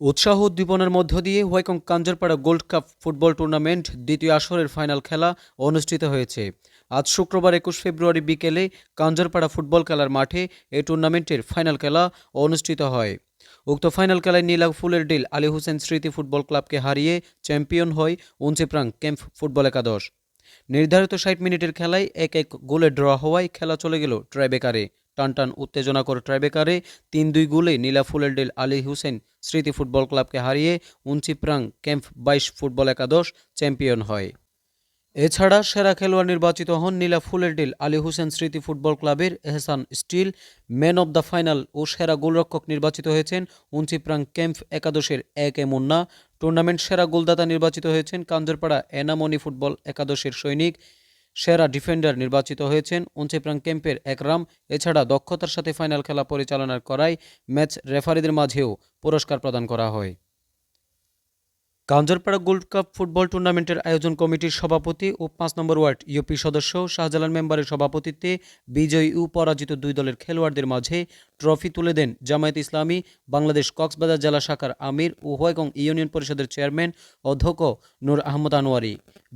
উৎসাহ উদ্দীপনার মধ্য দিয়ে Whykong Kanjarpara gold cup football tournament দ্বিতীয় আসরের ফাইনাল খেলা অনুষ্ঠিত হয়েছে। আজ শুক্রবার একুশ ফেব্রুয়ারি বিকেলে কাঞ্জারপাড়া ফুটবল খেলার মাঠে এই টুর্নামেন্টের ফাইনাল খেলা অনুষ্ঠিত হয়। উক্ত ফাইনাল খেলায় নীলা ফুলের ডিল আলী হোসেন স্মৃতি ফুটবল ক্লাবকে হারিয়ে চ্যাম্পিয়ন হয় উঞ্চিপ্রাং ক্যাম্প ফুটবল একাদশ। নির্ধারিত ষাট মিনিটের খেলায় এক এক গোলে ড্র হওয়ায় খেলা চলে গেল ট্রাইবেকারে। টানটান উত্তেজনাকর ট্রাইবেকারে তিন দুই গোলে নীলা ফুলের ডিল আলী হোসেন স্মৃতি ফুটবল ক্লাবকে হারিয়ে উঞ্চিপ্রাং ক্যাম্প বাইশ ফুটবল একাদশ চ্যাম্পিয়ন হয়। এছাড়া সেরা খেলোয়াড় নির্বাচিত হন নীলা ফুলের ডিল আলী হোসেন স্মৃতি ফুটবল ক্লাবের এহসান স্টিল। ম্যান অব দ্য ফাইনাল ও সেরা গোলরক্ষক নির্বাচিত হয়েছেন উঞ্চিপ্রাং ক্যাম্প একাদশের এক এ মুন্না। টুর্নামেন্ট সেরা গোলদাতা নির্বাচিত হয়েছেন কাঞ্জরপাড়া এনামনি ফুটবল একাদশের সৈনিক সেরা ডিফেন্ডার নির্বাচিত হয়েছেন উঞ্চেপ্রাং ক্যাম্পের একরাম এছাড়া দক্ষতার সাথে ফাইনাল খেলা পরিচালনার করায় ম্যাচ রেফারিদের মাঝেও পুরস্কার প্রদান করা হয়। কাঞ্জরপাড়া গোল্ড কাপ ফুটবল টুর্নামেন্টের আয়োজন কমিটির সভাপতি ও পাঁচ নম্বর ওয়ার্ড ইউপি সদস্য শাহজালাল মেম্বারের সভাপতিত্বে বিজয়ী ও পরাজিত দুই দলের খেলোয়াড়দের মাঝে ট্রফি তুলে দেন জামায়াত ইসলামী, বাংলাদেশ কক্সবাজার জেলা শাখার আমির ও হোয়াইগং ইউনিয়ন পরিষদের চেয়ারম্যান অধ্যক্ষ নূর আহমদ আনোয়ারি।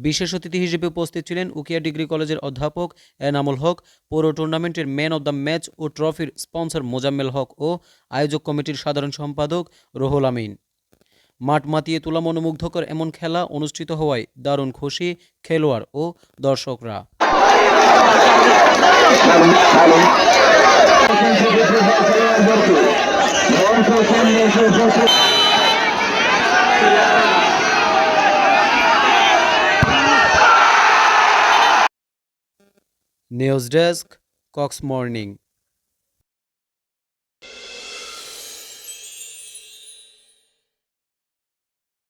বিশেষ অতিথি হিসেবে উপস্থিত ছিলেন উকিয়া ডিগ্রি কলেজের অধ্যাপক এনামুল হক, পৌর টুর্নামেন্টের ম্যান অব দ্য ম্যাচ ও ট্রফির স্পন্সর মোজাম্মেল হক ও আয়োজক কমিটির সাধারণ সম্পাদক রুহুল আমিন। মাঠ মাতিয়ে তোলা মনোমুগ্ধকর এমন খেলা অনুষ্ঠিত হওয়ায় দারুণ খুশি খেলোয়াড় ও দর্শকরা। News desk, Cox morning.